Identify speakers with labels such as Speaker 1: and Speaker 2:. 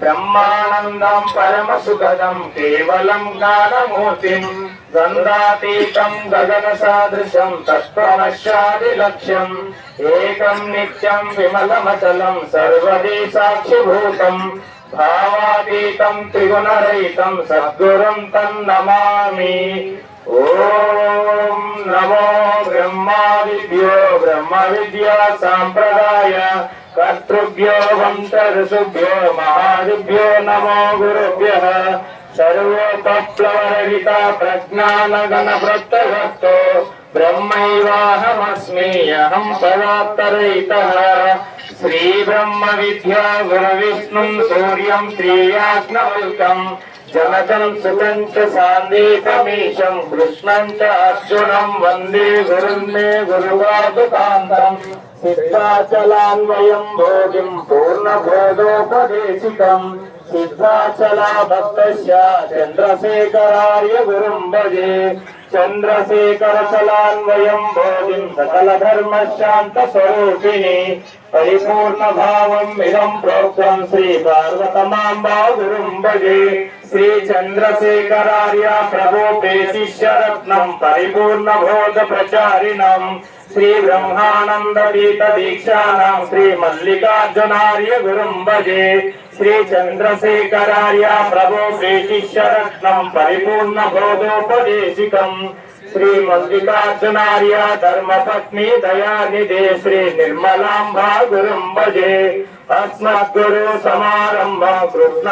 Speaker 1: బ్రహ్మానందం పరమ పరమసుఖదం కేవలం జ్ఞానమూర్తిం గంధాతీతం గగన సాదృశం తత్వమశాది లక్ష్యం. ఏకం నిత్యం విమలమచలం సర్వదే సాక్షిభూతం. భావాతీతం త్రిగుణరహితం సద్గురం తన్నమామి ఓం నమో బ్రహ్మాదిభ్యో బ్రహ్మ విద్యా సాంప్రదాయ కర్తృభ్యో వంశఋషుభ్యో మహాదిభ్యో నమో గురుభ్య సర్వోపప్లవరహిత ప్రజ్ఞానగణ ప్రత్యగతో బ్రహ్మైవాహమస్మి అహం పదాత్తరహితః శ్రీ బ్రహ్మ విద్యా గురు విష్ణు సూర్యం శ్రీయాజ్ఞవల్కం జనకం సుతం చ సాందీపమీశం కృష్ణం చ సిద్ధాచలాన్వయం భోగిం పూర్ణబోధోపదేశికం సిద్ధాచలా భక్త చంద్రశేఖరార్య గురుం భజే. చంద్రశేఖర చలాన్వయం బోధిం సకల ధర్మ శాంత స్వరూపిణి పరిపూర్ణ భావం ఇదం ప్రోక్తం శ్రీ పార్వతమాంబా గురుం భజే శ్రీ చంద్రశేఖరార్య ప్రభో శిష్యరత్నం పరిపూర్ణ బోధ ప్రచారిణం శ్రీ బ్రహ్మానంద గీత దీక్షానం శ్రీ మల్లికార్జునార్య గురుం భజే శ్రీ చంద్రశేఖరార్య ప్రభో శిష్యరత్నం పరిపూర్ణ బోధోపదేశికం శ్రీ మల్లికార్జునార్య ధర్మపత్ని దయానిధే శ్రీ నిర్మలాంబా గురుం భజే అస్మద్గురు సమారంభ కృష్ణ